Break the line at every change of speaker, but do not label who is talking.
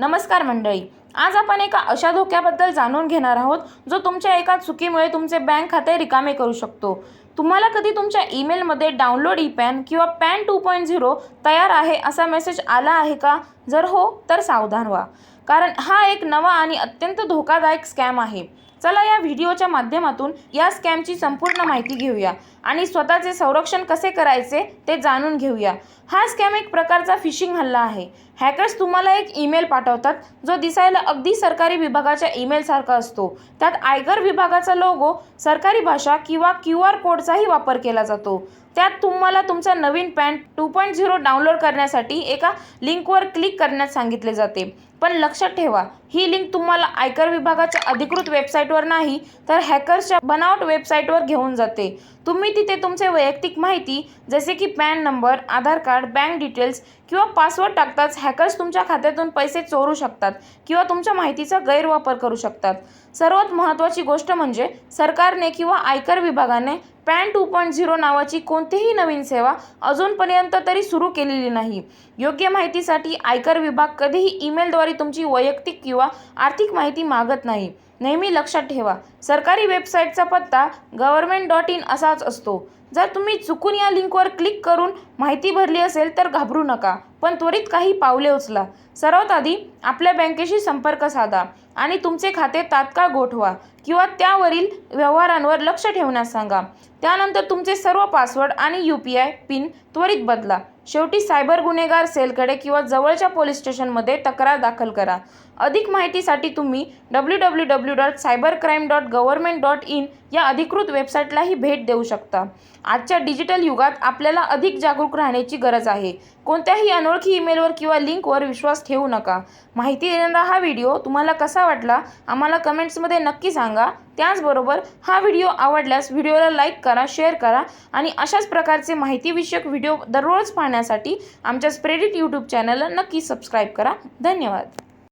नमस्कार मंडळी. आज आपण एका अशा धोक्याबद्दल जाणून घेणार आहोत जो तुमच्या एका चुकीमुळे तुमचे बँक खाते रिकामे करू शकतो. तुम्हाला कधी तुमच्या ईमेलमध्ये डाउनलोड ई पॅन किंवा पॅन टू पॉईंट झिरो तयार आहे असा मेसेज आला आहे का? जर हो तर सावधान व्हा. कारण हा एक नवा आणि अत्यंत धोकादायक स्कॅम आहे. चला या व्हिडिओच्या माध्यमातून या स्कॅमची संपूर्ण माहिती घेऊया आणि स्वतःचे संरक्षण कसे करायचे ते जाणून घेऊया. हा स्कॅम एक प्रकारचा फिशिंग हल्ला आहे. हॅकर्स तुम्हाला एक ईमेल पाठवतात जो दिसायला अगदी सरकारी विभागाच्या ईमेलसारखा असतो. त्यात आयकर विभागाचा लोगो सरकारी भाषा किंवा क्यू आर कोडचाही वापर केला जातो. त्यात तुम्हाला तुमचा नवीन PAN two point zero download करण्यासाठी एका लिंकवर क्लिक करण्यास सांगितले जाते. पण लक्षात ठेवा ही लिंक तुम्हाला आयकर विभागाच्या अधिकृत वेबसाईटवर नाही तर हॅकर्सच्या बनावट वेबसाईटवर घेऊन जाते. तुम्ही तिथे तुमचे वैयक्तिक माहिती जसे की PAN number Aadhaar card bank details किंवा पासवर्ड टाकताच हॅकर्स तुमच्या खात्यातून पैसे चोरू शकतात किंवा तुमच्या माहितीचा गैरवापर करू शकतात. सर्वात महत्त्वाची गोष्ट म्हणजे सरकारने किंवा आयकर विभागाने पॅन टू पॉईंट झिरो नावाची कोणतीही नवीन सेवा अजूनपर्यंत तरी सुरू केलेली नाही. योग्य माहितीसाठी आयकर विभाग कधीही ईमेलद्वारे तुमची वैयक्तिक किंवा आर्थिक माहिती मागत नाही. नेहमी लक्षात ठेवा सरकारी वेबसाईटचा पत्ता गव्हर्मेंट डॉट इन असाच असतो. जर तुम्ही चुकून या लिंकवर क्लिक करून माहिती भरली असेल तर घाबरू नका पण त्वरित काही पावले उचला. सर्वात आधी आपल्या बँकेशी संपर्क साधा आणि तुमचे खाते तात्काळ गोठवा किंवा त्यावरील व्यवहारांवर लक्ष ठेवण्यास सांगा. त्यानंतर तुमचे सर्व पासवर्ड आणि यू पी आय पिन त्वरित बदला. शेवटी सायबर गुन्हेगार सेलकडे किंवा जवळच्या पोलीस स्टेशनमध्ये तक्रार दाखल करा. अधिक माहितीसाठी तुम्ही W W W dot cyber crime dot government dot in या अधिकृत वेबसाईटलाही भेट देऊ शकता. आजच्या डिजिटल युगात आपल्याला अधिक जागरूक राहण्याची गरज आहे. कोणत्याही अनोळखी ईमेलवर किंवा लिंकवर विश्वास ठेवू नका. माहिती देणारा हा व्हिडिओ तुम्हाला कसा वाटला आम्हाला कमेंट्समध्ये नक्की सांगा. त्याचबरोबर हा व्हिडिओ आवडल्यास व्हिडिओला लाईक करा शेअर करा आणि अशाच प्रकारचे माहितीविषयक व्हिडिओ दररोज पाहण्यासाठी आमच्या स्प्रेडिट यूट्यूब चॅनलला नक्की सबस्क्राईब करा. धन्यवाद.